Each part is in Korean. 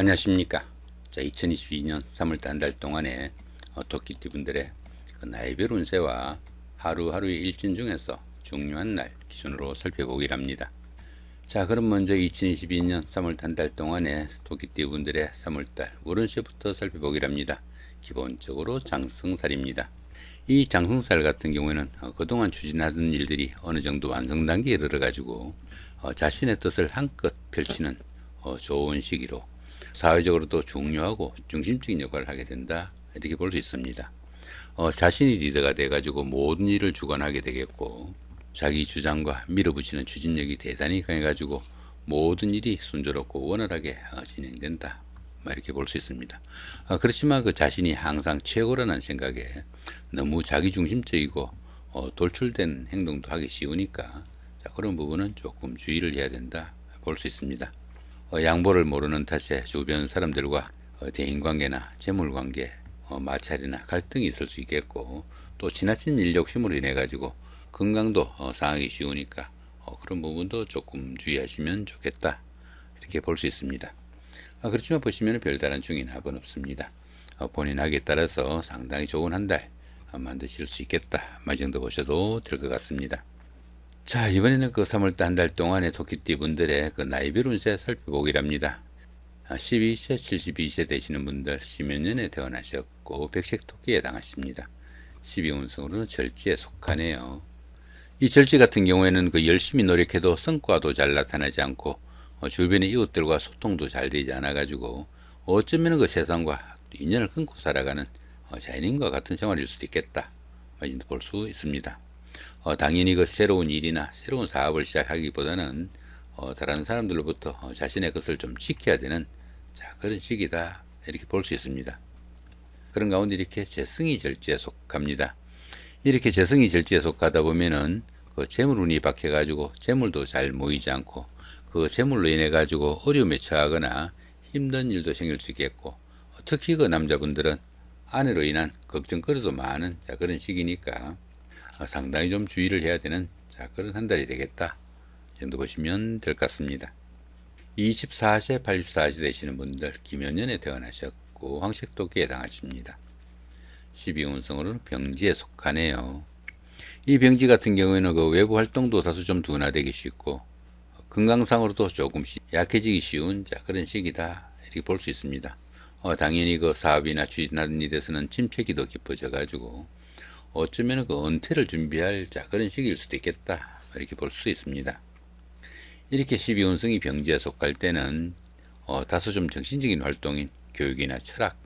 안녕하십니까. 자, 2022년 3월달 한 달 동안에 어, 토끼띠 분들의 그 나이별 운세와 하루하루의 일진 중에서 중요한 날 기준으로 살펴보기를 합니다. 자, 그럼 먼저 2022년 3월 한달 동안에 토끼띠 분들의 3월달 월운세부터 살펴보기를 합니다. 기본적으로 장승살입니다. 이 장승살 같은 경우에는 어, 그동안 추진하던 일들이 어느 정도 완성 단계에 이르러가지고 어, 자신의 뜻을 한껏 펼치는 어, 좋은 시기로 사회적으로도 중요하고 중심적인 역할을 하게 된다 이렇게 볼 수 있습니다. 어, 자신이 리더가 돼가지고 모든 일을 주관하게 되겠고 자기 주장과 밀어붙이는 추진력이 대단히 강해가지고 모든 일이 순조롭고 원활하게 어, 진행된다. 뭐 이렇게 볼 수 있습니다. 어, 그렇지만 그 자신이 항상 최고라는 생각에 너무 자기중심적이고 어, 돌출된 행동도 하기 쉬우니까 자, 그런 부분은 조금 주의를 해야 된다 볼 수 있습니다. 어, 양보를 모르는 탓에 주변 사람들과 어, 대인관계나 재물관계, 어, 마찰이나 갈등이 있을 수 있겠고 또 지나친 일 욕심으로 인해 가지고 건강도 어, 상하기 쉬우니까 어, 그런 부분도 조금 주의하시면 좋겠다 이렇게 볼 수 있습니다. 아, 그렇지만 보시면 별다른 중인 합은 없습니다. 어, 본인 학에 따라서 상당히 좋은 한 달 만드실 수 있겠다. 이 정도 보셔도 될 것 같습니다. 자, 이번에는 그 3월달 한 달 동안의 토끼띠 분들의 그 나이별 운세 살펴보기랍니다. 12세, 72세 되시는 분들, 시면년에 태어나셨고, 백색 토끼에 해당하십니다. 12운성으로는 절지에 속하네요. 이 절지 같은 경우에는 그 열심히 노력해도 성과도 잘 나타나지 않고, 어, 주변의 이웃들과 소통도 잘 되지 않아가지고, 어쩌면 그 세상과 인연을 끊고 살아가는 어, 자연인과 같은 생활일 수도 있겠다. 볼 수 있습니다. 어, 당연히 그 새로운 일이나 새로운 사업을 시작하기보다는 어, 다른 사람들로부터 어, 자신의 것을 좀 지켜야 되는 자, 그런 시기다 이렇게 볼 수 있습니다. 그런 가운데 이렇게 재성이 절지에 속합니다. 이렇게 재성이 절지에 속하다 보면은 그 재물운이 박혀가지고 재물도 잘 모이지 않고 그 재물로 인해 가지고 어려움에 처하거나 힘든 일도 생길 수 있겠고 특히 그 남자분들은 아내로 인한 걱정거리도 많은 자 그런 시기니까 어, 상당히 좀 주의를 해야 되는 자 그런 한 달이 되겠다 이 정도 보시면 될 것 같습니다. 24세, 84세 되시는 분들 김연년에 태어나셨고 황색토끼에 해당하십니다. 12운성으로는 병지에 속하네요. 이 병지 같은 경우에는 그 외부 활동도 다소 좀 둔화되기 쉽고 건강상으로도 조금씩 약해지기 쉬운 자 그런 시기다 이렇게 볼 수 있습니다. 어, 당연히 그 사업이나 추진하는 일에서는 침체기 도 깊어져 가지고 어쩌면 그 은퇴를 준비할 자 그런 시기일 수도 있겠다 이렇게 볼 수 있습니다. 이렇게 12운성이 병지에 속할 때는 어, 다소 좀 정신적인 활동인 교육이나 철학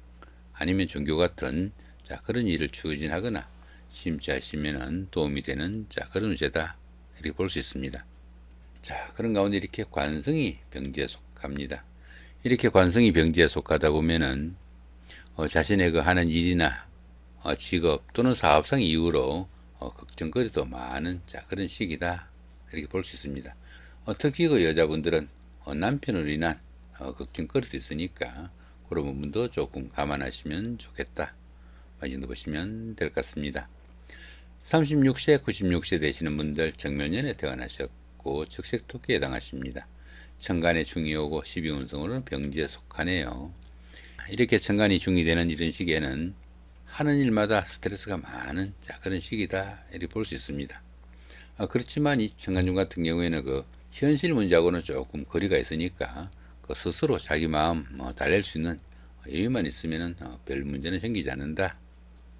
아니면 종교 같은 자 그런 일을 추진하거나 심취하시면 도움이 되는 자 그런 운세다 이렇게 볼 수 있습니다. 자 그런 가운데 이렇게 관성이 병지에 속합니다. 이렇게 관성이 병지에 속하다 보면은 어, 자신의 그 하는 일이나 어, 직업 또는 사업상 이유로 어, 걱정거리도 많은 자 그런 시기다 이렇게 볼 수 있습니다. 어, 특히 그 여자분들은 어, 남편으로 인한 어, 걱정거리도 있으니까 그런 부분도 조금 감안하시면 좋겠다. 이 정도 보시면 될 것 같습니다. 36세, 96세 되시는 분들 정면연에 태어나셨고 적색토끼에 해당하십니다. 천간의 중이 오고 12운성으로는 병지에 속하네요. 이렇게 천간이 중이 되는 이런 시기에는 하는 일마다 스트레스가 많은 자 그런 시기다 이렇게 볼 수 있습니다. 아, 그렇지만 이 청간중 같은 경우에는 그 현실 문제하고는 조금 거리가 있으니까 그 스스로 자기 마음 뭐 달랠 수 있는 여유만 있으면은 어, 별 문제는 생기지 않는다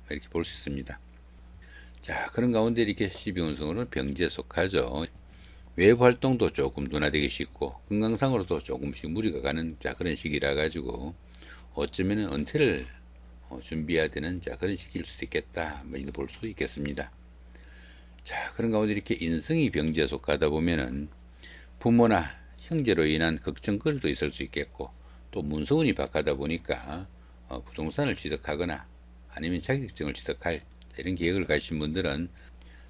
이렇게 볼 수 있습니다. 자 그런 가운데 이렇게 12운성으로는 병지에 속하죠. 외부 활동도 조금 둔화되기 쉽고 건강상으로도 조금씩 무리가 가는 자 그런 시기라 가지고 어쩌면 은퇴를 어, 준비해야 되는 자 그런 시기일 수도 있겠다 뭐볼수 있겠습니다. 자 그런 가운데 이렇게 인성이 병지에 속하다 보면은 부모나 형제로 인한 걱정거리도 있을 수 있겠고 또 문서운이 박하다 보니까 어, 부동산을 취득하거나 아니면 자격증을 취득할 이런 계획을 가신 분들은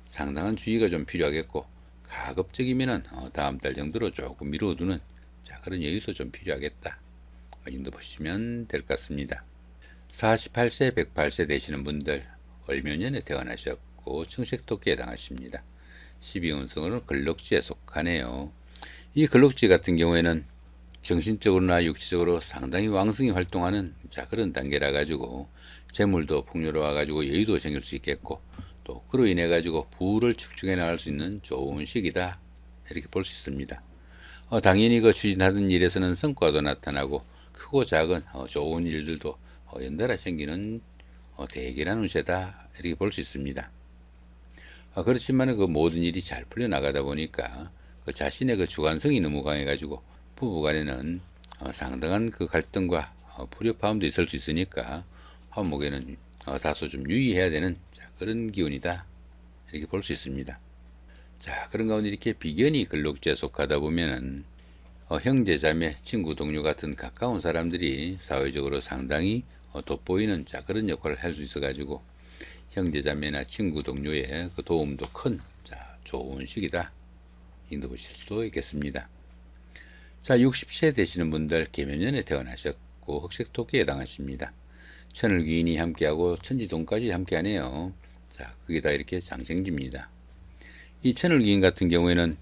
상당한 주의가 좀 필요하겠고 가급적이면은 어, 다음 달 정도로 조금 미뤄두는 자 그런 여유도 좀 필요하겠다. 이 정도 보시면 될 것 같습니다. 48세, 108세 되시는 분들 월묘년에 태어나셨고 청색토끼에 해당하십니다. 12운성으로는 근록지에 속하네요. 이 근록지 같은 경우에는 정신적으로나 육체적으로 상당히 왕성히 활동하는 자 그런 단계라 가지고 재물도 풍요로워 가지고 여유도 생길 수 있겠고 또 그로 인해 가지고 부를 축적해 나갈 수 있는 좋은 시기다 이렇게 볼 수 있습니다. 어, 당연히 그 추진하던 일에서는 성과도 나타나고 크고 작은 어, 좋은 일들도 어, 연달아 생기는 어, 대결한 운세다 이렇게 볼 수 있습니다. 어, 그렇지만 그 모든 일이 잘 풀려 나가다 보니까 그 자신의 그 주관성이 너무 강해가지고 부부간에는 어, 상당한 그 갈등과 어, 불협화음도 있을 수 있으니까 화목에는 어, 다소 좀 유의해야 되는 자, 그런 기운이다 이렇게 볼 수 있습니다. 자 그런 가운데 이렇게 비견이 근록지에 속하다 보면은 어, 형제 자매 친구 동료 같은 가까운 사람들이 사회적으로 상당히 어, 돋보이는 자 그런 역할을 할 수 있어 가지고 형제 자매나 친구 동료의 그 도움도 큰 자, 좋은 시기다 인도 보실 수도 있겠습니다. 자 60세 되시는 분들 계면년에 태어나셨고 흑색토끼에 해당하십니다. 천을귀인이 함께하고 천지동까지 함께하네요. 자 그게 다 이렇게 장생지입니다. 이 천을귀인 같은 경우에는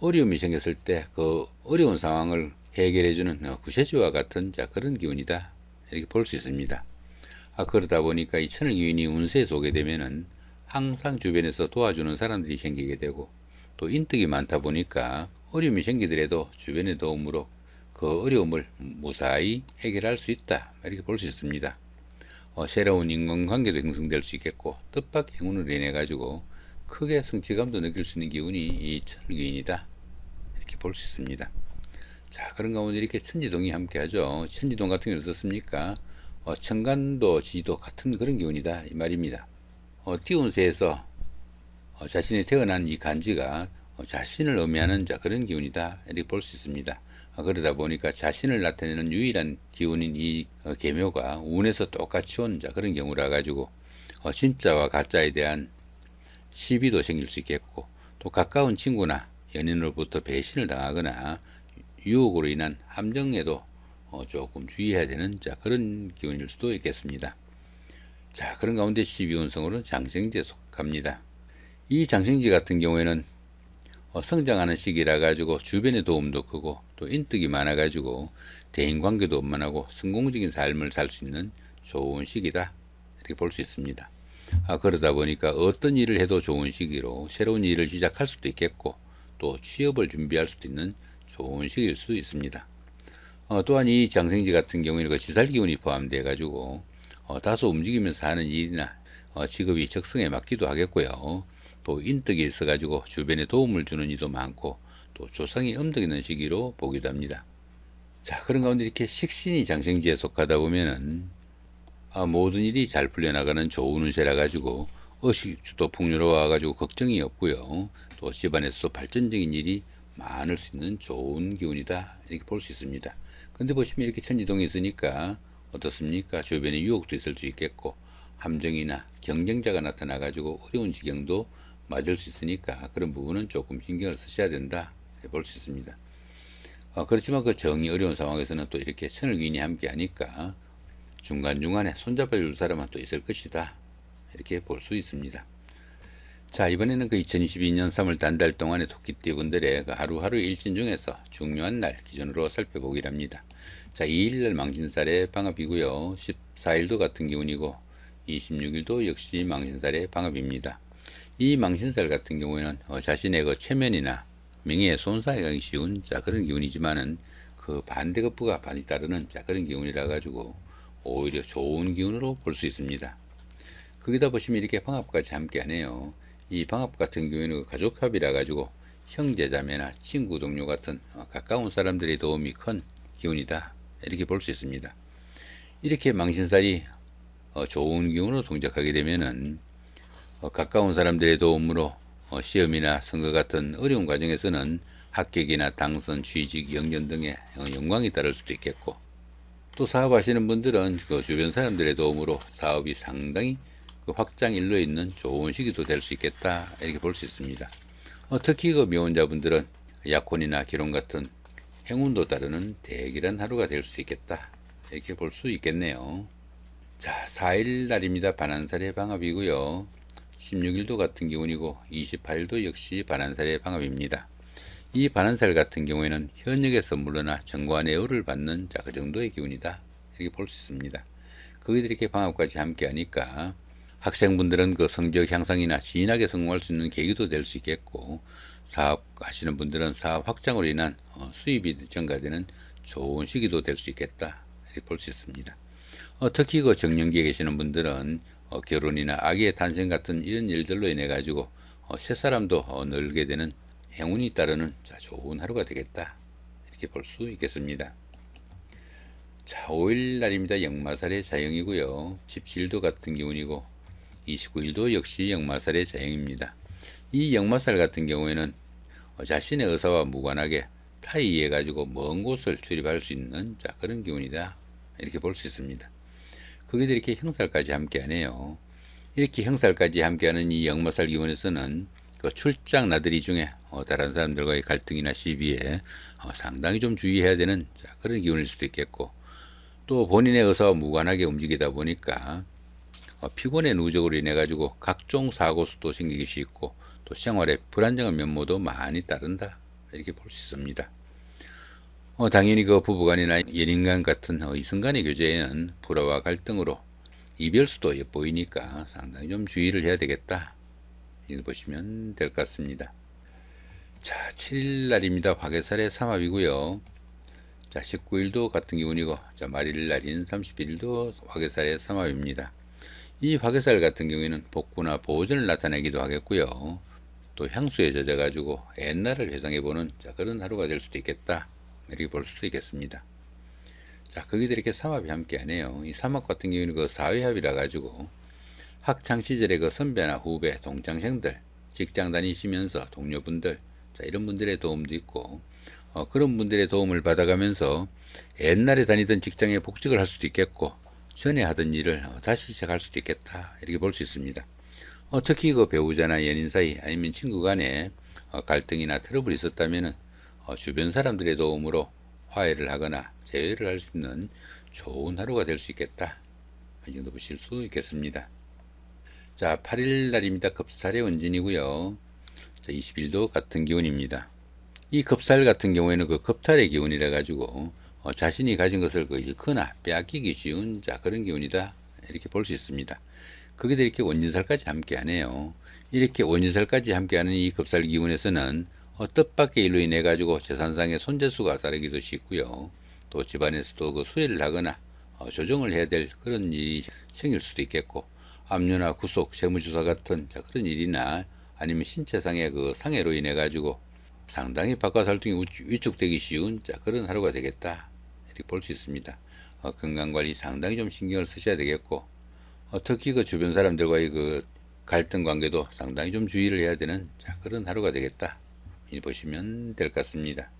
어려움이 생겼을 때 그 어려운 상황을 해결해주는 어, 구세주와 같은 자 그런 기운이다 이렇게 볼 수 있습니다. 아 그러다 보니까 이 천을귀인이 운세에 속게 되면은 항상 주변에서 도와주는 사람들이 생기게 되고 또 인덕이 많다 보니까 어려움이 생기더라도 주변의 도움으로 그 어려움을 무사히 해결할 수 있다 이렇게 볼 수 있습니다. 어, 새로운 인간관계도 형성될 수 있겠고 뜻밖의 행운을 인해 가지고 크게 성취감도 느낄 수 있는 기운이 이 천기인이다 이렇게 볼 수 있습니다. 자 그런 가운데 이렇게 천지동이 함께 하죠. 천지동 같은 경우는 어떻습니까? 어, 천간도 지지도 같은 그런 기운이다 이 말입니다. 어, 띄운새에서 어, 자신이 태어난 이 간지가 어, 자신을 의미하는 자 그런 기운이다 이렇게 볼 수 있습니다. 어, 그러다 보니까 자신을 나타내는 유일한 기운인 이 어, 계묘가 운에서 똑같이 온 자 그런 경우라 가지고 어, 진짜와 가짜에 대한 시비도 생길 수 있겠고 또 가까운 친구나 연인으로부터 배신을 당하거나 유혹으로 인한 함정에도 어, 조금 주의해야 되는 자 그런 기운일 수도 있겠습니다. 자 그런 가운데 12운성으로는 장생지에 속합니다. 이 장생지 같은 경우에는 어, 성장하는 시기라 가지고 주변의 도움도 크고 또 인덕이 많아 가지고 대인 관계도 원만하고 성공적인 삶을 살 수 있는 좋은 시기다 이렇게 볼 수 있습니다. 아, 그러다 보니까 어떤 일을 해도 좋은 시기로 새로운 일을 시작할 수도 있겠고 또 취업을 준비할 수도 있는 좋은 시기일 수도 있습니다. 어, 또한 이 장생지 같은 경우에는 그 지살 기운이 포함되어 가지고 어, 다소 움직이면서 하는 일이나 어, 직업이 적성에 맞기도 하겠고요. 또 인덕이 있어 가지고 주변에 도움을 주는 일도 많고 또 조상이 음덕 있는 시기로 보기도 합니다. 자 그런 가운데 이렇게 식신이 장생지에 속하다 보면은 아, 모든 일이 잘 풀려나가는 좋은 운세라 가지고 의식주도 풍요로워 가지고 걱정이 없고요. 또 집안에서도 발전적인 일이 많을 수 있는 좋은 기운이다 이렇게 볼 수 있습니다. 근데 보시면 이렇게 천지동이 있으니까 어떻습니까? 주변에 유혹도 있을 수 있겠고 함정이나 경쟁자가 나타나 가지고 어려운 지경도 맞을 수 있으니까 그런 부분은 조금 신경을 쓰셔야 된다 볼 수 있습니다. 어, 그렇지만 그 정이 어려운 상황에서는 또 이렇게 천을귀인이 함께 하니까 중간중간에 손잡아 줄 사람은 또 있을 것이다. 이렇게 볼 수 있습니다. 자, 이번에는 그 2022년 3월 단달 동안의 토끼띠 분들의 그 하루하루 일진 중에서 중요한 날 기준으로 살펴보기를 합니다. 자, 2일날 망신살의 방업이고요. 14일도 같은 기운이고 26일도 역시 망신살의 방업입니다. 이 망신살 같은 경우에는 어, 자신의 그 체면이나 명예에 손상이 쉬운 자 그런 기운이지만은 그 반대급부가 반이 따르는 자 그런 기운이라 가지고 오히려 좋은 기운으로 볼 수 있습니다. 거기다 보시면 이렇게 방합까지 함께 하네요. 이 방합 같은 경우에는 가족합이라 가지고 형제 자매나 친구 동료 같은 어, 가까운 사람들의 도움이 큰 기운이다. 이렇게 볼 수 있습니다. 이렇게 망신살이 어, 좋은 기운으로 동작하게 되면은 어, 가까운 사람들의 도움으로 시험이나 선거 같은 어려운 과정에서는 합격이나 당선, 취직, 영전 등의 영광이 따를 수도 있겠고 또 사업하시는 분들은 그 주변 사람들의 도움으로 사업이 상당히 그 확장 일로에 있는 좋은 시기도 될 수 있겠다 이렇게 볼 수 있습니다. 어, 특히 그 미혼자분들은 약혼이나 결혼 같은 행운도 따르는 대길한 하루가 될 수 있겠다 이렇게 볼 수 있겠네요. 자, 4일 날입니다. 반환살의 방합이고요. 16일도 같은 기운이고 28일도 역시 반환살의 방합입니다. 이 반환살 같은 경우에는 현역에서 물러나 정관 애호를 받는 자, 그 정도의 기운이다. 이렇게 볼 수 있습니다. 거기들이 이렇게 방학까지 함께 하니까 학생분들은 그 성적 향상이나 진하게 성공할 수 있는 계기도 될 수 있겠고 사업 하시는 분들은 사업 확장으로 인한 어, 수입이 증가되는 좋은 시기도 될 수 있겠다. 이렇게 볼 수 있습니다. 어, 특히 그 정년기에 계시는 분들은 어, 결혼이나 아기의 탄생 같은 이런 일들로 인해 가지고 어, 새 사람도 어, 늘게 되는 행운이 따르는 자, 좋은 하루가 되겠다. 이렇게 볼 수 있겠습니다. 자, 5일 날입니다. 역마살의 자영이고요. 17도 같은 기운이고 29일도 역시 역마살의 자영입니다. 이 역마살 같은 경우에는 어, 자신의 의사와 무관하게 타이해 가지고 먼 곳을 출입할 수 있는 자, 그런 기운이다. 이렇게 볼 수 있습니다. 거기도 이렇게 형살까지 함께 하네요. 이렇게 형살까지 함께하는 이 역마살 기운에서는 그 출장 나들이 중에 어, 다른 사람들과의 갈등이나 시비에 어, 상당히 좀 주의해야 되는 자, 그런 기운일 수도 있겠고 또 본인의 의사와 무관하게 움직이다 보니까 어, 피곤의 누적으로 인해 가지고 각종 사고 수도 생기기 쉽고 또 생활에 불안정한 면모도 많이 따른다 이렇게 볼 수 있습니다. 어, 당연히 그 부부간이나 연인간 같은 어, 이성간의 교제에는 불화와 갈등으로 이별수도 엿보이니까 상당히 좀 주의를 해야 되겠다. 이거 보시면 될 것 같습니다. 자, 7일 날입니다. 화개살의 삼합이고요. 자, 19일도 같은 기운이고, 자, 말일 날인 31일도 화개살의 삼합입니다. 이 화개살 같은 경우에는 복구나 보존을 나타내기도 하겠고요. 또 향수에 젖어가지고 옛날을 회상해보는 자, 그런 하루가 될 수도 있겠다. 이렇게 볼 수도 있겠습니다. 자, 거기들 이렇게 삼합이 함께 하네요. 이 삼합 같은 경우는 그 사회합이라 가지고 학창 시절의 그 선배나 후배, 동창생들, 직장 다니시면서 동료분들, 자, 이런 분들의 도움도 있고, 어, 그런 분들의 도움을 받아가면서 옛날에 다니던 직장에 복직을 할 수도 있겠고, 전에 하던 일을 어, 다시 시작할 수도 있겠다. 이렇게 볼 수 있습니다. 어, 특히 그 배우자나 연인 사이 아니면 친구 간에 어, 갈등이나 트러블이 있었다면은 어, 주변 사람들의 도움으로 화해를 하거나 재회를 할 수 있는 좋은 하루가 될 수 있겠다. 이 정도 보실 수 있겠습니다. 자, 8일 날입니다. 급살의 원진이고요. 자, 21도 같은 기운입니다. 이 급살 같은 경우에는 그 급탈의 기운이라 가지고 어, 자신이 가진 것을 그 잃거나 빼앗기기 쉬운 자 그런 기운이다 이렇게 볼 수 있습니다. 거기다 이렇게 원진살까지 함께하네요. 이렇게 원진살까지 함께하는 이 급살 기운에서는 어, 뜻밖의 일로 인해 가지고 재산상의 손재수가 따르기도 쉽고요. 또 집안에서도 그 수혜를 하거나 어, 조정을 해야 될 그런 일이 생길 수도 있겠고 압류나 구속, 세무조사 같은 자, 그런 일이나 아니면 신체상의 그 상해로 인해 가지고 상당히 바깥 활동이 위축되기 쉬운 자, 그런 하루가 되겠다 볼 수 있습니다. 어, 건강 관리 상당히 좀 신경을 쓰셔야 되겠고 어, 특히 그 주변 사람들과의 그 갈등 관계도 상당히 좀 주의를 해야 되는 자, 그런 하루가 되겠다. 이 보시면 될 것 같습니다.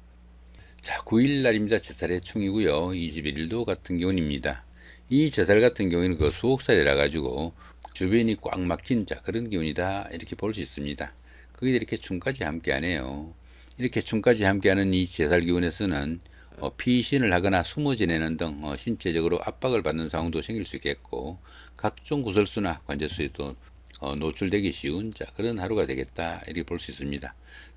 자, 9일 날입니다. 제살의 충이고요. 21일도 같은 기운입니다. 이 제살 같은 경우에는 그 수옥살이라 가지고 주변이 꽉 막힌 자 그런 기운이다 이렇게 볼 수 있습니다. 그게 이렇게 충까지 함께하네요. 이렇게 충까지 함께하는 이 제살 기운에서는 어, 피신을 하거나 숨어 지내는 등 어, 신체적으로 압박을 받는 상황도 생길 수 있겠고 각종 구설수나 관제수에도 어, 노출되기 쉬운 자 그런 하루가 되겠다 이렇게 볼 수 있습니다.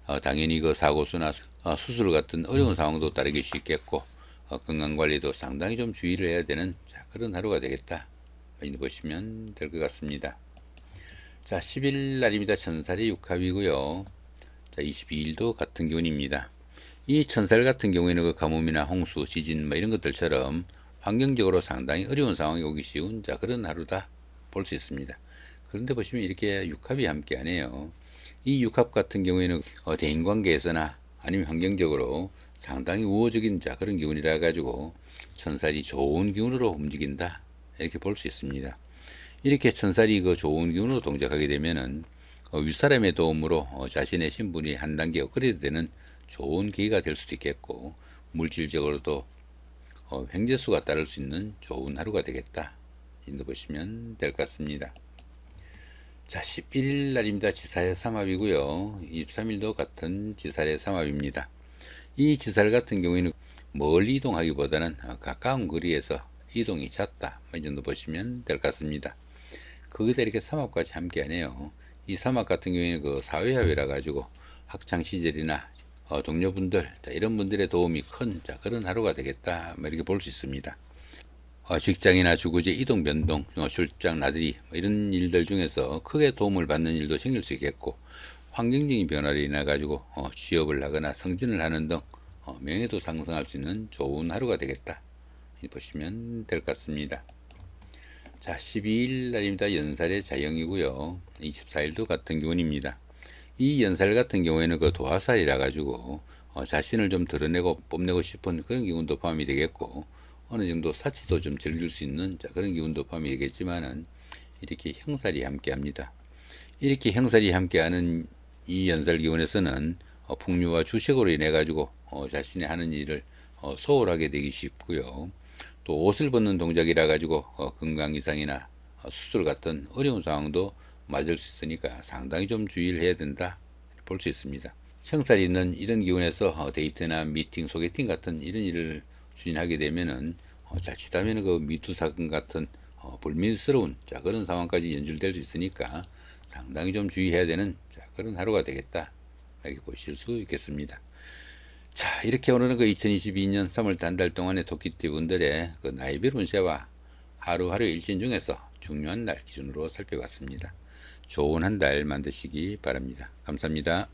어, 당연히 그 사고수나 어, 수술 같은 어려운 상황도 따르기 쉽겠고 어, 건강 관리도 상당히 좀 주의를 해야 되는 자, 그런 하루가 되겠다. 많이 보시면 될 것 같습니다. 자, 10일 날입니다. 천살이 6합이고요. 자, 22일도 같은 기운입니다. 이 천살 같은 경우에는 그 가뭄이나 홍수, 지진 뭐 이런 것들처럼 환경적으로 상당히 어려운 상황이 오기 쉬운 자 그런 하루다 볼 수 있습니다. 그런데 보시면 이렇게 육합이 함께하네요. 이 육합 같은 경우에는 어, 대인관계에서나 아니면 환경적으로 상당히 우호적인 자 그런 기운이라 가지고 천살이 좋은 기운으로 움직인다 이렇게 볼 수 있습니다. 이렇게 천살이 그 좋은 기운으로 동작하게 되면은 어, 윗사람의 도움으로 어, 자신의 신분이 한 단계 업그레이드 되는 좋은 계기가 될 수도 있겠고 물질적으로도 어, 횡재수가 따를 수 있는 좋은 하루가 되겠다. 인도 보시면 될 것 같습니다. 자, 11일 날입니다. 지사의 삼합이고요. 23일도 같은 지사의 삼합입니다. 이 지살 같은 경우에는 멀리 이동하기보다는 가까운 거리에서 이동이 잦다. 이 정도 보시면 될 것 같습니다. 거기다 이렇게 삼합까지 함께 하네요. 이 삼합 같은 경우에는 그 사회화위라 가지고 학창 시절이나 어, 동료분들 자, 이런 분들의 도움이 큰 자, 그런 하루가 되겠다 뭐 이렇게 볼 수 있습니다. 어, 직장이나 주거지 이동 변동, 어, 출장 나들이 뭐 이런 일들 중에서 크게 도움을 받는 일도 생길 수 있겠고 환경적인 변화를 인해 가지고 어, 취업을 하거나 승진을 하는 등 어, 명예도 상승할 수 있는 좋은 하루가 되겠다 보시면 될 것 같습니다. 자, 12일 날입니다. 연살의 자영이고요. 24일도 같은 기운입니다. 이 연살 같은 경우에는 그 도화살이라 가지고 어, 자신을 좀 드러내고 뽐내고 싶은 그런 기운도 포함이 되겠고 어느 정도 사치도 좀 즐길 수 있는 자, 그런 기운도 포함이 되겠지만은 이렇게 형살이 함께 합니다. 이렇게 형살이 함께하는 이 연살 기운에서는 어, 풍류와 주식으로 인해 가지고 어, 자신이 하는 일을 어, 소홀하게 되기 쉽고요. 또 옷을 벗는 동작이라 가지고 어, 건강 이상이나 어, 수술 같은 어려운 상황도 맞을 수 있으니까 상당히 좀 주의를 해야 된다 볼 수 있습니다. 형살이 있는 이런 기운에서 어, 데이트나 미팅, 소개팅 같은 이런 일을 추진하게 되면은 어, 자칫하면 그 미투 사건 같은 어, 불미스러운 자 그런 상황까지 연출될 수 있으니까 상당히 좀 주의해야 되는 자 그런 하루가 되겠다 이렇게 보실 수 있겠습니다. 자 이렇게 오늘은 그 2022년 3월 한달 동안의 토끼띠 분들의 그 나이별 운세와 하루하루 일진 중에서 중요한 날 기준으로 살펴봤습니다. 좋은 한 달 만드시기 바랍니다. 감사합니다.